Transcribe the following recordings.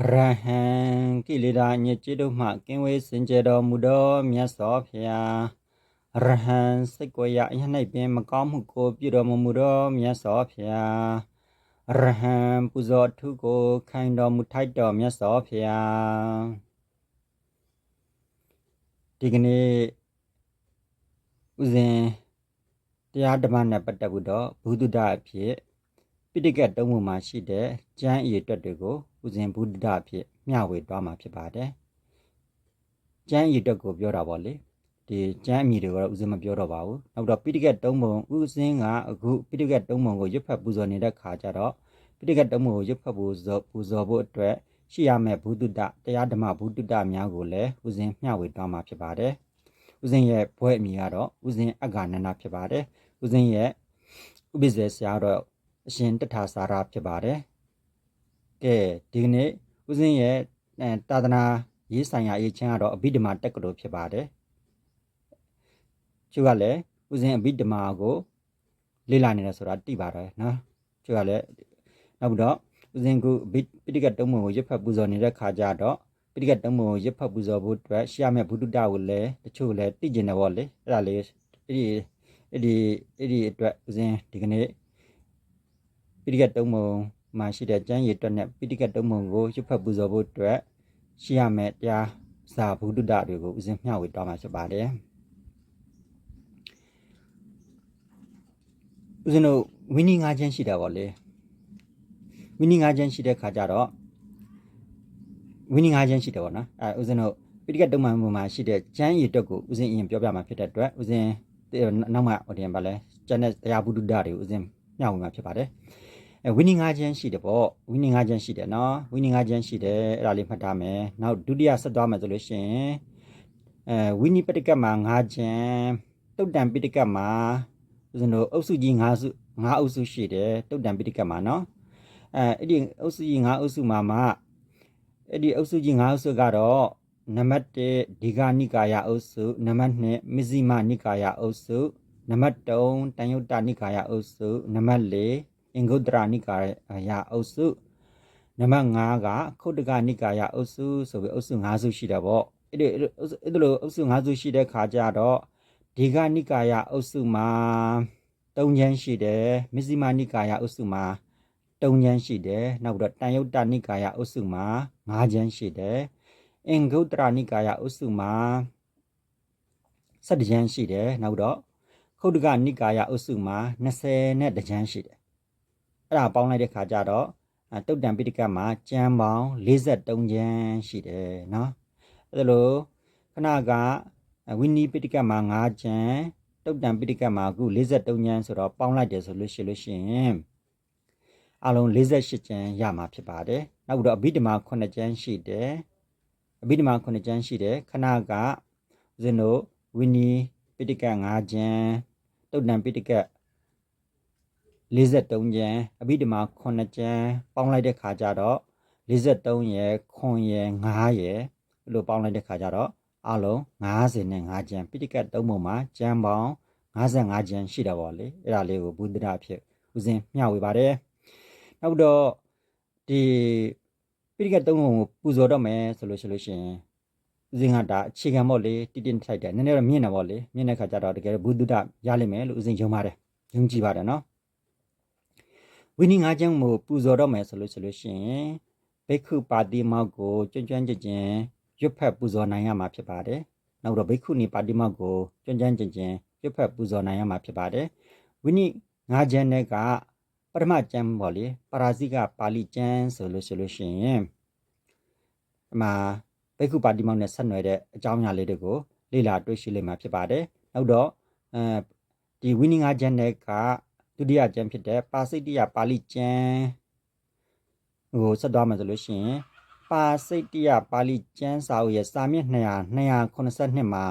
ရဟံကိလေသာညစ်ကြေးတို့မှကင်းဝေးစင်ကြယ်တော်မူသောမြတ်စွာဘုရားရဟံစိတ်ကိုယ်ရအ၌ပင် မကောင်းမှုကို ပြုတော်မူမူသောမြတ်စွာဘုရားရဟံပူဇော်ထုကိုခိုင်တော်မူထိုက်တော်မြတ်စွာဘုရားဒီကနေ့ဥစဉ်တရားဓမ္မနဲ့ပတ်သက်ပြီးတော့ဘုဒ္ဓဒအဖြစ် ပိဋကတ်တုံးမှုမှာရှိတဲ့ကျမ်းအရေးအတွက်တွေကိုဥစဉ်ဘုဒ္ဓဒအဖြစ်မျှဝေသွားမှာဖြစ်ပါတယ်။ကျမ်းအရေးအတွက်ကိုပြောတာပေါ့လေ။ဒီကျမ်းအမည်တွေကတော့ဥစဉ်မပြောတော့ပါဘူး။နောက်တော့ပိဋကတ်တုံးပုံဥစဉ်ကအခုပိဋကတ်တုံးပုံကိုရွတ်ဖတ်ပူဇော်နေတဲ့ခါကျတော့ပိဋကတ်တုံးပုံကိုရွတ်ဖတ်ပူဇော်ပူဇော်ဖို့အတွက်ရှိရမယ့်ဘုဒ္ဓဒတရားဓမ္မဘုဒ္ဓဒများကိုလည်းဥစဉ်မျှဝေသွားမှာဖြစ်ပါတယ်။ဥစဉ်ရဲ့ဘွဲ့အမည်ကတော့ဥစဉ်အက္ခဏနာဖြစ်ပါတယ်။ဥစဉ်ရဲ့ဥပ္ပဇေဆရာတော့ အရှင်တထာစာရဖြစ်ပါတယ်။ကဲဒီကနေ့ဦးစင်းရဲ့အဲတာသနာရေးဆိုင်ရာရေးချမ်းကတော့အဘိဓမ္မာတက္ကသိုလ်ဖြစ်ပါတယ်။ကျုပ်ကလည်းဦးစင်းအဘိဓမ္မာကိုလေ့လာနေတယ်ဆိုတာသိပါတယ်နော်။ကျုပ်ကလည်းနောက်ပြီးတော့ဦးစင်းကပိဋကတ်တုံးမကိုရွတ်ဖတ်ပူဇော်နေတဲ့ခါကျတော့ပိဋကတ်တုံးမကိုရွတ်ဖတ်ပူဇော်ဖို့အတွက်ရှရမယ့်ဘုဒ္ဓတာကိုလည်းတချို့လည်းသိကျင်တယ်ပေါ့လေ။အဲ့ဒါလေးအဲ့ဒီအဲ့ဒီအဲ့ဒီအတွက်ဦးစင်းဒီကနေ့ ပိဋကတ်တုံးမမှာရှိတဲ့ကျမ်းရည်အတွက်နဲ့ပိဋကတ်တုံးမကိုရွတ်ဖတ်ပူဇော်ဖို့အတွက်ရှိရမယ့်တရားစာဘုဒ္ဓတာတွေကိုဦးစင်းမျှဝေသွားမှာဖြစ်ပါတယ်။ဦးစင်းတို့ဝိနည်း၅ချမ်းရှိတာပေါ့လေ။ဝိနည်း၅ချမ်းရှိတဲ့ခါကျတော့ဝိနည်း၅ချမ်းရှိတယ်ပေါ့နော်။အဲဦးစင်းတို့ပိဋကတ်တုံးမမှာရှိတဲ့ကျမ်းရည်အတွက်ကိုဦးစင်းအရင်ပြောပြမှာဖြစ်တဲ့အတွက်ဦးစင်းနောက်မှဟိုတင်ပါလဲကျန်တဲ့တရားဘုဒ္ဓတာတွေကိုဦးစင်းမျှဝေမှာဖြစ်ပါတယ်။အဲ ဝိနည်း၅ချမ်းရှိတယ်ပေါ့ဝိနည်း၅ချမ်းရှိတယ်နော်ဝိနည်း၅ချမ်းရှိတယ်အဲ့ဒါလေးမှတ်ထားမယ်နောက်ဒုတိယဆက်သွားမယ်ဆိုလို့ရှိရင်အဲဝိနည်းပဋိကတ်မှာ၅ချမ်းတုတ်တံပဋိကတ်မှာဦးဇင်းတို့အုပ်စုကြီး၅စု၅အုပ်စုရှိတယ်တုတ်တံပဋိကတ်မှာနော်အဲအဲ့ဒီအုပ်စုကြီး၅အုပ်စုမှာမှအဲ့ဒီအုပ်စုကြီး၅အုပ်စုကတော့နံပါတ်1ဒီဂာနိကာယအုပ်စုနံပါတ်2မဇ္ဈိမနိကာယအုပ်စုနံပါတ်3တန်ယုတ္တနိကာယအုပ်စုနံပါတ်4 အင်္ဂုတ္တရာနိကာယအုပ်စုနံပါတ်5ကခုတ်တကနိကာယအုပ်စုဆိုပြီးအုပ်စု5စုရှိတယ်ပေါ့အဲ့ဒီအဲ့လိုအုပ်စု5စုရှိတဲ့ခါကျတော့ဒီကနိကာယအုပ်စုမှာ3ချမ်းရှိတယ်မဇ္ဈိမနိကာယအုပ်စုမှာ3ချမ်းရှိတယ်နောက်ပြီးတော့တန်ယုတ္တနိကာယအုပ်စုမှာ5ချမ်းရှိတယ်အင်္ဂုတ္တရာနိကာယအုပ်စုမှာ7ချမ်းရှိတယ်နောက်တော့ခုတ်တကနိကာယအုပ်စုမှာ20နဲ့တချမ်းရှိတယ် အဲ့ဒါပေါင်းလိုက်တဲ့ခါကျတော့တုတ်တံပိဋကတ်မှာကျမ်းပေါင်း53ကျမ်းရှိတယ်နော်အဲ့ဒါလို့ခဏကဝိနည်းပိဋကတ်မှာ9ကျမ်းတုတ်တံပိဋကတ်မှာအခု53ကျမ်းဆိုတော့ပေါင်းလိုက်တယ်ဆိုလို့ရှိလို့ရှိရင်အလုံး48ကျမ်းရမှာဖြစ်ပါတယ်နောက်တော့အဘိဓမ္မာ9ကျမ်းရှိတယ်အဘိဓမ္မာ9ကျမ်းရှိတယ်ခဏကဦးဇင်းတို့ဝိနည်းပိဋကတ်9ကျမ်းတုတ်တံပိဋကတ် 43ကျမ်းအဘိဓမ္မာ9ကျမ်းပေါင်းလိုက်တဲ့ခါကျတော့43ရယ်9ရယ်9ရယ်လို့ပေါင်းလိုက်တဲ့ခါကျတော့အလုံး55ကျမ်းပိဋကတ်သုံးပုံမှာကျမ်းပေါင်း55ကျမ်းရှိတာပေါ့လေအဲ့ဒါလေးကိုဘုဒ္ဓရာဖြစ်ဦးစင်းမျှဝေပါတယ်နောက်တော့ဒီပိဋကတ်သုံးပုံကိုပူဇော်တော့မယ်ဆိုလို့ရှိလို့ရှိရင်ဦးစင်းကဒါအခြေခံပေါ့လေတိတိထိုက်တယ်နည်းနည်းတော့မြင့်တယ်ပေါ့လေမြင့်တဲ့ခါကျတော့တကယ်ဘုဒ္ဓရာရလိမ့်မယ်လို့ဦးစင်းယုံပါတယ်ယုံကြည်ပါတယ်နော် ဝိနည်း၅ကျမ်းကိုပူဇော်တော့မယ်ဆိုလို့ဆိုလို့ရှိရင်ဘိက္ခုပါတိမောက်ကိုကျွမ်းကျွမ်းကျင်ကျင်ရွတ်ဖက်ပူဇော်နိုင်ရမှာဖြစ်ပါတယ်။နောက်တော့ဘိက္ခုနီပါတိမောက်ကိုကျွမ်းကျွမ်းကျင်ကျင်ရွတ်ဖက်ပူဇော်နိုင်ရမှာဖြစ်ပါတယ်။ဝိနည်း၅ကျမ်းတဲ့ကပထမကျမ်းပေါ့လေပရာဇိကပါဠိကျမ်းဆိုလို့ဆိုလို့ရှိရင်ဒီမှာဘိက္ခုပါတိမောက်နဲ့ဆက်နွယ်တဲ့အကြောင်းအရာလေးတွေကိုလေ့လာတွေ့ရှိလိမ့်မှာဖြစ်ပါတယ်။နောက်တော့အဲဒီဝိနည်း၅ကျမ်းတဲ့က ဒုတိယကျမ်းဖြစ်တဲ့ပါစိတ္တယပါဠိကျမ်းဟိုဆက်သွားမှာဆိုလို့ရှိရင်ပါစိတ္တယပါဠိကျမ်းစာအုပ်ရဲ့စာမျက်နှာ282မှာ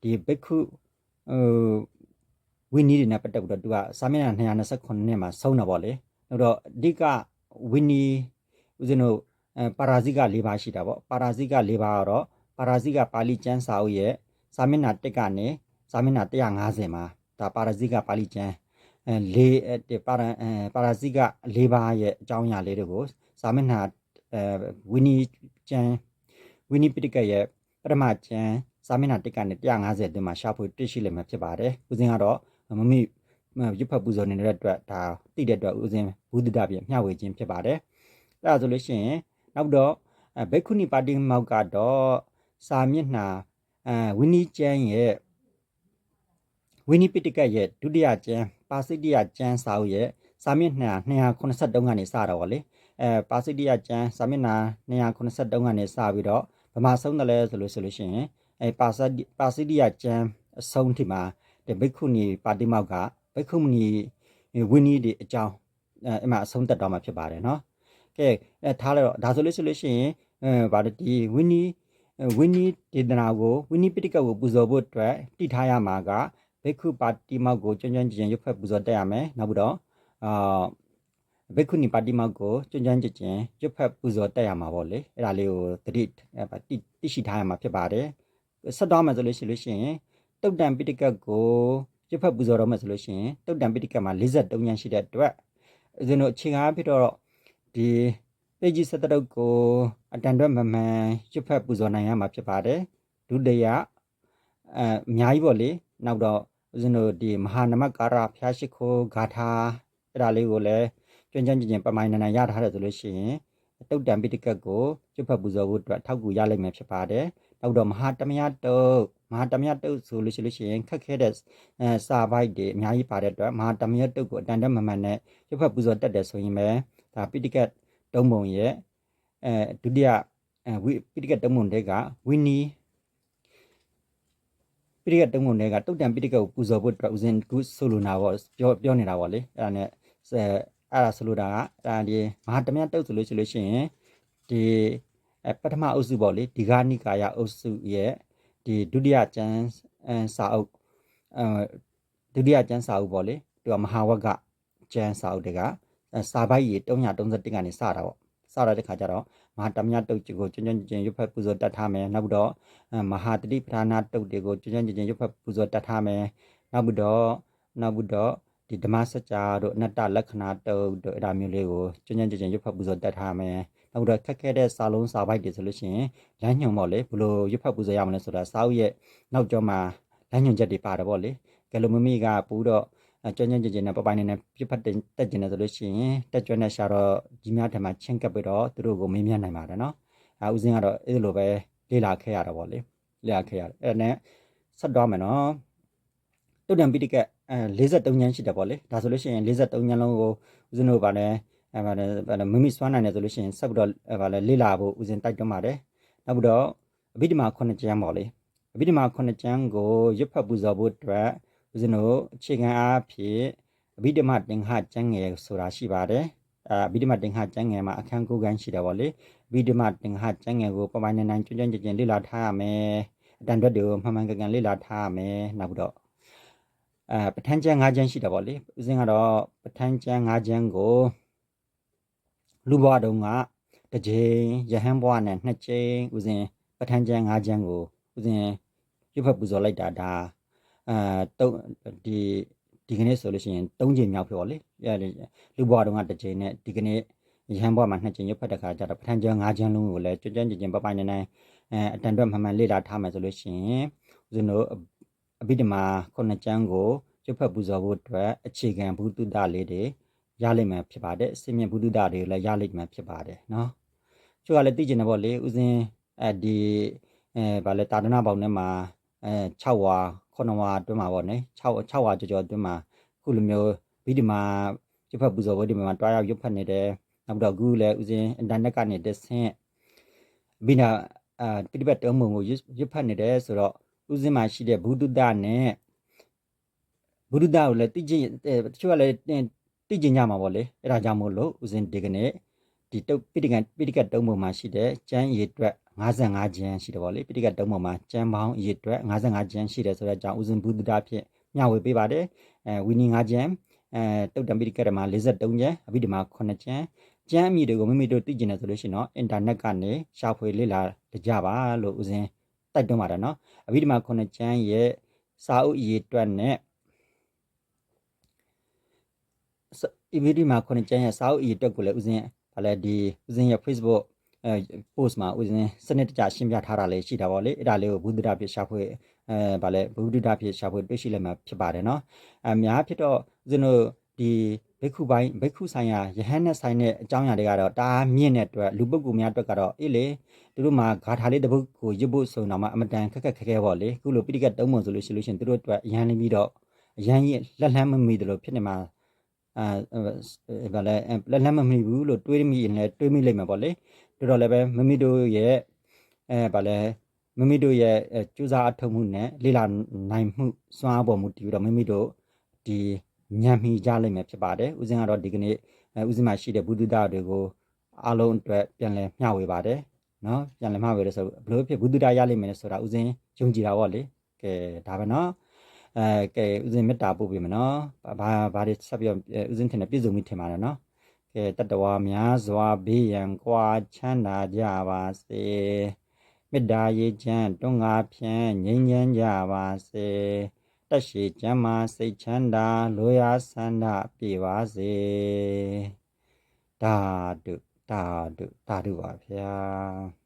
ဒီဘိက္ခုဟိုဝိနည်းတွေနဲ့ပတ်သက်ပြီးတော့သူကစာမျက်နှာ229နှစ်မှာဆုံးတာပေါ့လေနောက်တော့အဓိကဝိနည်းဦးဇင်းတို့အဲပါရာဇိက၄ပါးရှိတာပေါ့ပါရာဇိက၄ပါးကတော့ပါရာဇိကပါဠိကျမ်းစာအုပ်ရဲ့စာမျက်နှာ1ကနေစာမျက်နှာ150မှာဒါပါရာဇိကပါဠိကျမ်း အဲလေးပါရာအဲပါရာဇိက၄ပါးရဲ့အကြောင်းအရာလေးတွေကိုစာမျက်နှာအဲဝီနီကျန်ဝီနီပိတကတ်ရဲ့ပထမကျန်စာမျက်နှာတစ်ကနေ150အတွင်းမှာရှာဖွေတွေ့ရှိလိမ့်မယ်ဖြစ်ပါတယ်ဦးစင်းကတော့မမိရွတ်ဖတ်ပူဇော်နေတဲ့အတွက်ဒါတိတဲ့အတွက်ဦးစင်းဘူးဒုဒပြမျှဝေခြင်းဖြစ်ပါတယ်အဲဒါဆိုလို့ရှိရင်နောက်တော့ဘိက္ခုနီပါတိမောက်ကတော့စာမျက်နှာအဲဝီနီကျန်ရဲ့ ဝီနီပိတကတ်ရဲ့ဒုတိယကျမ်းပါစိတ္တယကျမ်းစာအုပ်ရဲ့စာမျက်နှာ283ကနေစတော့ဗောလေအဲပါစိတ္တယကျမ်းစာမျက်နှာ283ကနေစပြီးတော့ဗမာဆုံးတယ်လဲဆိုလို့ဆိုလို့ရှိရင်အဲပါစပါစိတ္တယကျမ်းအဆုံးထိမှာဒီဘိက္ခုနီပါတိမောက်ကဘိက္ခုနီဝီနီဒီအကြောင်းအဲအမှအဆုံးသက်တော့မှာဖြစ်ပါတယ်နော်ကဲအဲထားလိုက်တော့ဒါဆိုလို့ဆိုလို့ရှိရင်အဲဗာဒီဝီနီဝီနီဒေသနာကိုဝီနီပိတကတ်ကိုပူဇော်ဖို့အတွက်တည်ထားရမှာက ဘိက္ခုပါတိမောက်ကိုကျွမ်းကျွမ်းကျင်ကျင်ရွတ်ဖက်ပူဇော်တက်ရမယ်နောက်ပြီးတော့အာဘိက္ခုနီပါတိမောက်ကိုကျွမ်းကျွမ်းကျင်ကျင်ရွတ်ဖက်ပူဇော်တက်ရမှာပေါ့လေအဲ့ဒါလေးကိုတတိတိတိရှိထားရမှာဖြစ်ပါတယ်ဆက်တော့မယ်ဆိုလို့ရှိလို့ရှိရင်တုတ်တန်ပိတကတ်ကိုရွတ်ဖက်ပူဇော်တော့မယ်ဆိုလို့ရှိရင်တုတ်တန်ပိတကတ်မှာ53ညရှိတဲ့အတွက်ဦးဇင်းတို့အခြေခံအဖြစ်တော့ဒီပေကြီးစတတုတ်ကိုအတန်တွက်မမှန်ရွတ်ဖက်ပူဇော်နိုင်ရမှာဖြစ်ပါတယ်ဒုတိယအဲအများကြီးပေါ့လေ နောက်တော့ဦးဇင်းတို့ဒီမဟာနမကာရဖျားရှိခိုးဂါထာအဲ့ဒါလေးကိုလည်းကျွမ်းကျွမ်းကျင်ကျင်ပမိုင်းနန်နန်ရထားတယ်ဆိုလို့ရှိရင်တုတ်တံပိဋကတ်ကိုကျွတ်ဖတ်ပူဇော်ဖို့အတွက်ထောက်ကူရလိမ့်မယ်ဖြစ်ပါတယ်နောက်တော့မဟာတမယတုတ်မဟာတမယတုတ်ဆိုလို့ရှိလို့ရှိရင်ခက်ခဲတဲ့အဲစာပိုက်တွေအများကြီးပါတဲ့အတွက်မဟာတမယတုတ်ကိုအတန်တက်မမှန်နဲ့ကျွတ်ဖတ်ပူဇော်တက်တယ်ဆိုရင်ပဲဒါပိဋကတ်တုံးပုံရဲ့အဲဒုတိယအဲဝိပိဋကတ်တုံးပုံတွေကဝီနီ ပိဋကတ်တုံးပုံတွေကတုတ်တံပိဋကတ်ကိုပူဇော်ဖို့အတွက်ဦးဇင်းကုဆိုလိုနာပေါ့ပြောပြောနေတာပေါ့လေအဲ့ဒါနဲ့အဲအဲ့ဒါဆိုလိုတာကဒါဒီမဟာတမယတုတ်ဆိုလို့ရှိလို့ရှိရင်ဒီအဲပထမအုပ်စုပေါ့လေဒီဂာနိကာယအုပ်စုရဲ့ဒီဒုတိယကျမ်းအစာအုပ်အဲဒုတိယကျမ်းစာအုပ်ပေါ့လေသူကမဟာဝကကျမ်းစာအုပ်တွေကစာပိုက်ရေ331ကနေစတာပေါ့စရတဲ့ခါကျတော့ မဟာတမယတုတ်ကိုကျွန်းကျွန်းကျင်ရွတ်ဖက်ပူဇော်တတ်ထားမယ်နောက်ပြီးတော့မဟာတတိပဌာနာတုတ်တွေကိုကျွန်းကျွန်းကျင်ရွတ်ဖက်ပူဇော်တတ်ထားမယ်နောက်ပြီးတော့နောက်ပြီးတော့ဒီဓမ္မစကြာတို့အနတ္တလက္ခဏာတုတ်တို့အဲ့ဒါမျိုးလေးကိုကျွန်းကျွန်းကျင်ရွတ်ဖက်ပူဇော်တတ်ထားမယ်နောက်ပြီးတော့ခက်ခဲတဲ့စာလုံးစာပိုက်တွေဆိုလို့ရှိရင်လမ်းညွှန်ပေါ့လေဘလို့ရွတ်ဖက်ပူဇော်ရမလဲဆိုတာစာအုပ်ရဲ့နောက်ကျောမှာလမ်းညွှန်ချက်တွေပါတယ်ပေါ့လေကဲလိုမမီကပူတော့ ကျွမ်းကျွမ်းကျင်ကျင်နဲ့ပပိုင်နေနဲ့ပြဖတ်တက်တက်ကျင်နေဆိုလို့ရှိရင်တက်ကျွမ်းနဲ့ရှာတော့ကြီးများထံမှာချင်းကပ်ပြီးတော့သူတို့ကိုမေးမြန်းနိုင်ပါတယ်နော်အဲဦးစင်းကတော့အဲ့လိုပဲလေ့လာခဲ့ရတာပေါ့လေလေ့လာခဲ့ရတယ်အဲ့ဒါနဲ့ဆက်တော့မယ်နော်တုတ်တံပိဋကအဲ53ညန်းရှိတယ်ပေါ့လေဒါဆိုလို့ရှိရင်53ညန်းလုံးကိုဦးစင်းတို့ဗာလဲအဲဗာလဲမိမိစွမ်းနိုင်တယ်ဆိုလို့ရှိရင်ဆက်ပြီးတော့ဗာလဲလေ့လာဖို့ဦးစင်းတိုက်တွန်းပါတယ်နောက်ပြီးတော့အဘိဓမ္မာ9ကျမ်းပေါ့လေအဘိဓမ္မာ9ကျမ်းကိုရွတ်ဖတ်ပူဇော်ဖို့အတွက် ဦးဇင်းတို့အခြေခံအားဖြင့်အဘိဓမ္မာတင်ဟကျမ်းငယ်ဆိုတာရှိပါတယ်အာအဘိဓမ္မာတင်ဟကျမ်းငယ်မှာအခန်း9ခန်းရှိတယ်ဗောလေအဘိဓမ္မာတင်ဟကျမ်းငယ်ကိုပပိုင်နိုင်နိုင်ကျွမ်းကျွမ်းကျင်ကျင်လေ့လာထားရမယ်အတန်တွက်တွေကိုမှန်မှန်ကန်ကန်လေ့လာထားရမယ်နောက်ပြီးတော့အာပဋ္ဌာန်းကျမ်း၅ကျမ်းရှိတယ်ဗောလေဦးဇင်းကတော့ပဋ္ဌာန်းကျမ်း၅ကျမ်းကိုလူဘွားတုံးကတစ်ကြိမ်ယဟန်ဘွားနဲ့နှစ်ကြိမ်ဦးဇင်းပဋ္ဌာန်းကျမ်း၅ကျမ်းကိုဦးဇင်းရွတ်ဖတ်ပူဇော်လိုက်တာဒါ အာတုံးဒီဒီကနေ့ဆိုလို့ရှိရင်၃ချိန်မြောက်ဖြစ်ပါလေလူဘွားတုံးကတစ်ချိန်နဲ့ဒီကနေ့ရဟန်းဘွားမှာနှစ်ချိန်ရွတ်ဖတ်တဲ့ခါကျတော့ပဋ္ဌာန်းကျမ်း၅ကျမ်းလုံးကိုလည်းကြွကြွကြင်ကြင်ပပိုင်နေနေအဲအတန်တွက်မှန်မှန်လေ့လာထားမယ်ဆိုလို့ရှိရင်ဦးဇင်းတို့အဘိဓမ္မာခုနှစ်ကျမ်းကိုရွတ်ဖတ်ပူဇော်ဖို့အတွက်အခြေခံဘုဒ္ဓလေးတွေရလိမ့်မယ်ဖြစ်ပါတယ်အစမြင့်ဘုဒ္ဓတွေလည်းရလိမ့်မယ်ဖြစ်ပါတယ်နော်ချို့ကလည်းသိကျင်တယ်ပေါ့လေဦးဇင်းအဲဒီအဲဗာလဲတာဒနာပေါင်းထဲမှာအဲ6ဝါ 9ဝါအတွင်းမှာပေါ့နော်6 6ဝါကြော်ကြော်အတွင်းမှာခုလိုမျိုးဗီဒီမာရွတ်ဖတ်ပူဇော်ပွဲဒီမှာတွားရောက်ရွတ်ဖတ်နေတယ်နောက်တော့ခုလည်းဦးဇင်းအင်တာနက်ကနေတဆင့်ဘိနာအာပြိပတ်တုံးမုံကိုရွတ်ဖတ်နေတယ်ဆိုတော့ဦးဇင်းမှာရှိတဲ့ဘုဒ္ဓတနဲ့ဘုဒ္ဓကိုလည်းသိကျင်တချို့ကလည်းသိကျင်ကြမှာပေါ့လေအဲ့ဒါကြောင့်မို့လို့ဦးဇင်းဒီကနေ့ဒီတုတ်ပိဋကပိဋကတုံးပုံမှာရှိတဲ့ကျမ်းရည်အတွက် 55ကျမ်းရှိတယ်ဗောလေပိဋကတုံးပုံမှာကျမ်းပေါင်းရည်အတွက်55ကျမ်းရှိတယ်ဆိုတော့ကြောင့်ဦးဇင်းဘုဒ္ဓဖြင့်မျှဝေပေးပါတယ်အဲဝီနီ5ကျမ်းအဲတုတ်တံပိဋကဓမ္မ53ကျမ်းအဘိဓမ္မာ9ကျမ်းကျမ်းအမည်တွေကိုမိမိတို့သိကျင်တယ်ဆိုလို့ရှိရင်တော့အင်တာနက်ကနေရှာဖွေလေ့လာကြပါလို့ဦးဇင်းတိုက်တွန်းပါတယ်နော်အဘိဓမ္မာ9ကျမ်းရဲ့စာအုပ်အရေးအတွက်နဲ့အဘိဓမ္မာ9ကျမ်းရဲ့စာအုပ်အရေးအတွက်ကိုလည်းဦးဇင်းဗာလဲဒီဦးဇင်းရဲ့ Facebook အဲ post မှာဦးဇင်းစနစ်တကျရှင်းပြထားတာလေးရှိတာပေါ့လေအဲ့ဒါလေးကိုဘုဒ္ဓတာဖြစ်ရှာဖွေအဲဗာလဲဘုဒ္ဓတာဖြစ်ရှာဖွေတွေ့ရှိလိုက်မှာဖြစ်ပါတယ်နော်အများဖြစ်တော့ဦးဇင်းတို့ဒီဘိက္ခုပိုင်းဘိက္ခုဆိုင်ရာယဟန်နဲ့ဆိုင်တဲ့အကြောင်းအရာတွေကတော့တအားမြင့်တဲ့အတွက်လူပုဂ္ဂိုလ်များအတွက်ကတော့အေးလေသူတို့မှာဂါထာလေးတစ်ပုဒ်ကိုရွတ်ဖို့ဆိုတော့မှအမတန်ခက်ခက်ခဲခဲပေါ့လေခုလိုပိဋကတ်သုံးပုံဆိုလို့ရှိလို့ရှင်သူတို့အတွက်အရန်နေပြီးတော့အရန်ကြီးလက်လှမ်းမမီတယ်လို့ဖြစ်နေမှာအဲဗာလဲလက်လှမ်းမမီဘူးလို့တွေးမိရင်လည်းတွေးမိလိမ့်မယ်ပေါ့လေ တော်တော်လည်းပဲမမီတို့ရဲ့အဲဗာလဲမမီတို့ရဲ့ကြိုးစားအထောက်မှုနဲ့လေ့လာနိုင်မှုစွမ်းအားပေါ်မူတည်ပြီးတော့မမီတို့ဒီညံမိကြလိမ့်မယ်ဖြစ်ပါတယ်ဦးဇင်းကတော့ဒီကနေ့ဦးဇင်းမှာရှိတဲ့ဘုဒ္ဓတာတွေကိုအားလုံးအတွက်ပြန်လည်မျှဝေပါတယ်နော်ပြန်လည်မျှဝေလို့ဆိုဘလို့ဖြစ်ဘုဒ္ဓတာရလိမ့်မယ်ဆိုတာဦးဇင်းယုံကြည်တာပေါ့လေကဲဒါပဲနော်အဲကဲဦးဇင်းမေတ္တာပို့ပေးမယ်နော်ဘာဘာတွေဆက်ပြီးဦးဇင်းထင်တယ်ပြည့်စုံပြီထင်ပါတယ်နော် ကဲတတဝါများစွာဘေးရန်ကွာချမ်းသာကြပါစေမေတ္တာရေးချမ်းတွန်းငါဖြင့်ငြိမ်းချမ်းကြပါစေတက်ရှိကျမ်းမာစိတ်ချမ်းသာလိုရာဆန္ဒပြေပါစေဓာတုဓာတုဓာတုပါဗျာ